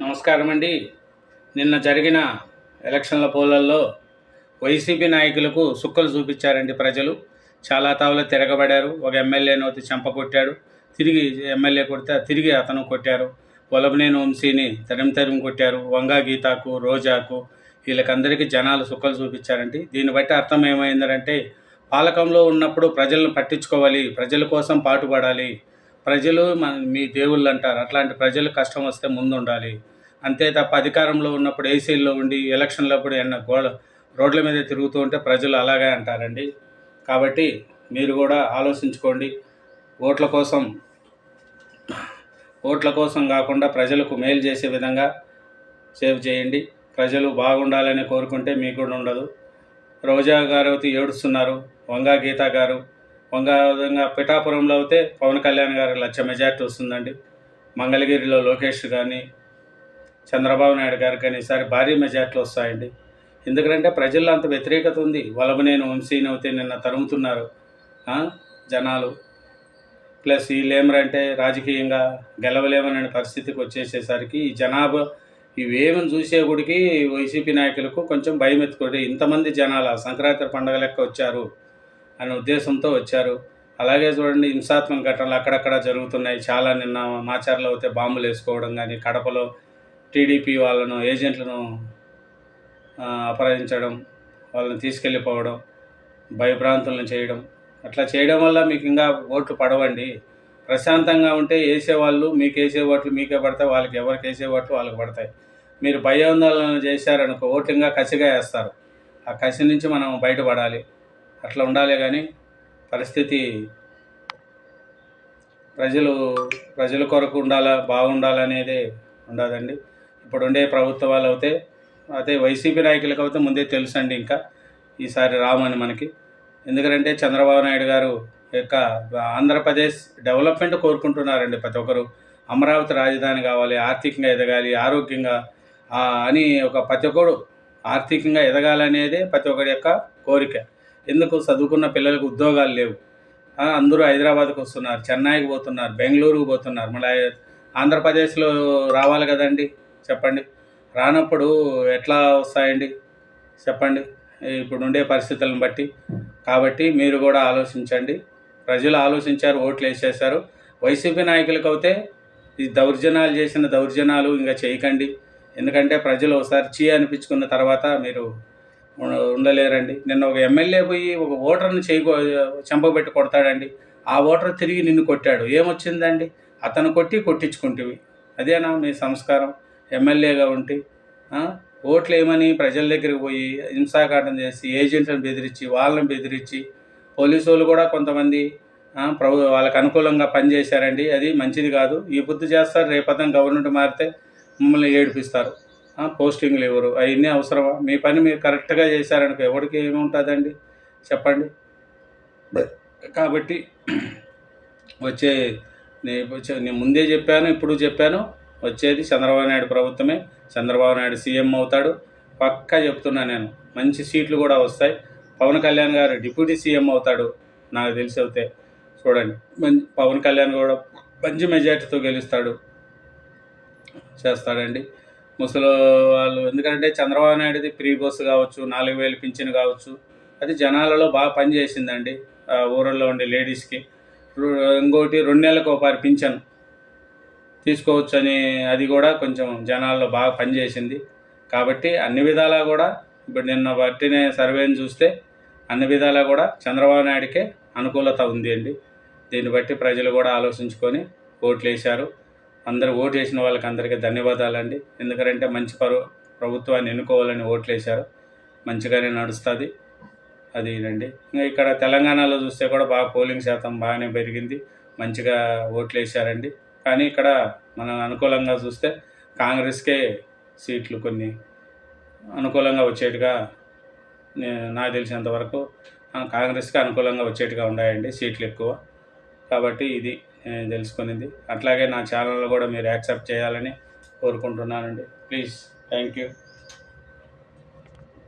నమస్కారం అండి నిన్న జరిగిన ఎలక్షన్ల పోలల్లో వైసీపీ నాయకులకు సుక్కలు చూపించారండి ప్రజలు. చాలా తావులు తిరగబడారు. ఒక ఎమ్మెల్యేను వచ్చి చెంప కొట్టాడు. తిరిగి ఎమ్మెల్యే కొడితే తిరిగి అతను కొట్టారు. వలభనేని వంశీని తరిమి తరిమి కొట్టారు. వంగా గీతాకు రోజాకు వీళ్ళకందరికీ జనాలు సుక్కలు చూపించారండి. దీన్ని బట్టి అర్థం ఏమైందంటే పాలకంలో ఉన్నప్పుడు ప్రజలను పట్టించుకోవాలి. ప్రజల కోసం పాటుపడాలి. ప్రజలు మన మీ దేవుళ్ళు అంటారు. అట్లాంటి ప్రజలు కష్టం వస్తే ముందు ఉండాలి అంతే తప్ప అధికారంలో ఉన్నప్పుడు ఏసీల్లో ఉండి ఎలక్షన్లప్పుడు ఎన్న గోడ రోడ్ల మీద తిరుగుతూ ఉంటే ప్రజలు అలాగే అంటారండి. కాబట్టి మీరు కూడా ఆలోచించుకోండి. ఓట్ల కోసం ఓట్ల కోసం కాకుండా ప్రజలకు మేలు చేసే విధంగా సేవ్ చేయండి. ప్రజలు బాగుండాలని కోరుకుంటే మీకు కూడా ఉండదు. రోజా గారు ఏడుస్తున్నారు. వంగా గీత గారు ఇంకా విధంగా పిఠాపురంలో అయితే పవన్ కళ్యాణ్ గారు లక్ష మెజార్టీ వస్తుందండి. మంగళగిరిలో లోకేష్ కానీ చంద్రబాబు నాయుడు గారు కానీ ఈసారి భారీ మెజార్టీలు వస్తాయండి. ఎందుకంటే ప్రజల్లో అంత వ్యతిరేకత ఉంది. వలభనేని వంశీని అయితే నిన్న తరుముతున్నారు జనాలు. ప్లస్ వీళ్ళేమరంటే రాజకీయంగా గెలవలేమనే పరిస్థితికి వచ్చేసేసరికి ఈ జనాభా ఇవేమని చూసే గుడికి వైసీపీ నాయకులకు కొంచెం భయం ఎత్తుకోండి ఇంతమంది జనాల సంక్రాంతి పండగ లెక్క వచ్చారు. అనే ఉద్దేశంతో వచ్చారు. అలాగే చూడండి హింసాత్మక ఘటనలు అక్కడక్కడ జరుగుతున్నాయి. చాలా నిన్న మాచార్లో అయితే బాంబులు వేసుకోవడం కానీ కడపలో టీడీపీ వాళ్ళను ఏజెంట్లను అపహరించడం వాళ్ళని తీసుకెళ్ళిపోవడం భయభ్రాంతులను చేయడం. అట్లా చేయడం వల్ల మీకు ఇంకా ఓట్లు పడవండి. ప్రశాంతంగా ఉంటే వేసేవాళ్ళు మీకు వేసే ఓట్లు మీకే పడతాయి వాళ్ళకి ఎవరికి వేసే ఓట్లు వాళ్ళకి పడతాయి. మీరు భయాందోళన చేశారనుకో ఓట్లు ఇంకా కసిగా వేస్తారు. ఆ కసి నుంచి మనం బయటపడాలి. అట్లా ఉండాలి కానీ పరిస్థితి ప్రజలు ప్రజల కొరకు ఉండాలా బాగుండాలనేది ఉండదండి. ఇప్పుడు ఉండే ప్రభుత్వాలు అయితే అదే వైసీపీ నాయకులకు అయితే ముందే తెలుసండి ఇంకా ఈసారి రామని మనకి. ఎందుకంటే చంద్రబాబు నాయుడు గారు యొక్క ఆంధ్రప్రదేశ్ డెవలప్మెంట్ కోరుకుంటున్నారండి ప్రతి ఒక్కరు. అమరావతి రాజధాని కావాలి ఆర్థికంగా ఎదగాలి ఆరోగ్యంగా అని ఒక ప్రతి ఒక్కడు ఆర్థికంగా ఎదగాలనేదే ప్రతి ఒక్కరి యొక్క కోరిక. ఎందుకు చదువుకున్న పిల్లలకు ఉద్యోగాలు లేవు? అందరూ హైదరాబాద్కి వస్తున్నారు చెన్నైకి పోతున్నారు బెంగళూరుకు పోతున్నారు. మళ్ళీ ఆంధ్రప్రదేశ్లో రావాలి కదండి చెప్పండి. రానప్పుడు ఎట్లా వస్తాయండి చెప్పండి. ఇప్పుడు ఉండే పరిస్థితులను బట్టి. కాబట్టి మీరు కూడా ఆలోచించండి. ప్రజలు ఆలోచించారు ఓట్లు వేసేసారు వైసీపీ నాయకులకు అయితే ఈ దౌర్జన్యాలు చేసిన దౌర్జన్యాలు ఇంకా చేయకండి. ఎందుకంటే ప్రజలు ఒకసారి చీ అనిపించుకున్న తర్వాత మీరు ఉండలేరండి. నిన్న ఒక ఎమ్మెల్యే పోయి ఒక ఓటర్ని చేయకో చెంపబెట్టి కొడతాడండి. ఆ ఓటర్ తిరిగి నిన్ను కొట్టాడు. ఏమొచ్చిందండి? అతను కొట్టి కొట్టించుకుంటేవి. అదేనా మీ సంస్కారం? ఎమ్మెల్యేగా ఉండి ఓట్లు ఏమని ప్రజల దగ్గరికి పోయి హింసాకాండం చేసి ఏజెంట్లను బెదిరించి వాళ్ళని బెదిరించి పోలీసు వాళ్ళు కూడా కొంతమంది ప్రభు వాళ్ళకు అనుకూలంగా పనిచేశారండి. అది మంచిది కాదు. ఈ బుద్ధి చేస్తారు. రేపదం గవర్నమెంట్ మారితే మమ్మల్ని ఏడిపిస్తారు. పోస్టింగ్లు ఇవ్వరు. అవన్నీ అవసరమా? మీ పని మీరు కరెక్ట్గా చేశారనుకో ఎవరికి ఏముంటుందండి? చెప్పండి. కాబట్టి వచ్చే నేను ముందే చెప్పాను ఇప్పుడు చెప్పాను. వచ్చేది చంద్రబాబు నాయుడు ప్రభుత్వమే. చంద్రబాబు నాయుడు సీఎం అవుతాడు. పక్కా చెప్తున్నా నేను. మంచి సీట్లు కూడా వస్తాయి. పవన్ కళ్యాణ్ గారు డిప్యూటీ సీఎం అవుతాడు. నాకు తెలిసి అవుతే చూడండి. పవన్ కళ్యాణ్ కూడా మంచి మెజార్టీతో గెలుస్తాడు. చేస్తాడండి. ముసలి వాళ్ళు. ఎందుకంటే చంద్రబాబు నాయుడుది ప్రీ బస్సు కావచ్చు నాలుగు వేలు పింఛను కావచ్చు అది జనాలలో బాగా పనిచేసిందండి ఊరల్లో ఉండే లేడీస్కి. ఇంకోటి రెండు నెలలకు ఒకసారి పింఛన్ తీసుకోవచ్చు అని అది కూడా కొంచెం జనాల్లో బాగా పనిచేసింది కాబట్టి అన్ని విధాలా కూడా ఇప్పుడు నిన్న పట్టిన సర్వేని చూస్తే అన్ని విధాలా కూడా చంద్రబాబు నాయుడికే అనుకూలత ఉంది అండి. దీన్ని బట్టి ప్రజలు కూడా ఆలోచించుకొని ఓట్లు వేశారు అందరు ఓటు వేసిన వాళ్ళకి అందరికీ ధన్యవాదాలండి. ఎందుకంటే మంచి పరు ప్రభుత్వాన్ని ఎన్నుకోవాలని ఓట్లు వేశారు మంచిగానే నడుస్తుంది. అది రండి ఇంకా ఇక్కడ తెలంగాణలో చూస్తే కూడా బాగా పోలింగ్ శాతం బాగానే పెరిగింది. మంచిగా ఓట్లు వేశారండి కానీ ఇక్కడ మనం అనుకూలంగా చూస్తే కాంగ్రెస్కే సీట్లు కొన్ని అనుకూలంగా వచ్చేట్టుగా నాకు తెలిసినంత వరకు కాంగ్రెస్కి అనుకూలంగా వచ్చేట్టుగా ఉన్నాయండి సీట్లు ఎక్కువ. కాబట్టి ఇది తెలుసుకునింది. అట్లాగే నా ఛానల్ కూడా మీరు యాక్సెప్ట్ చేయాలని కోరుకుంటున్నానండి. Please thank you.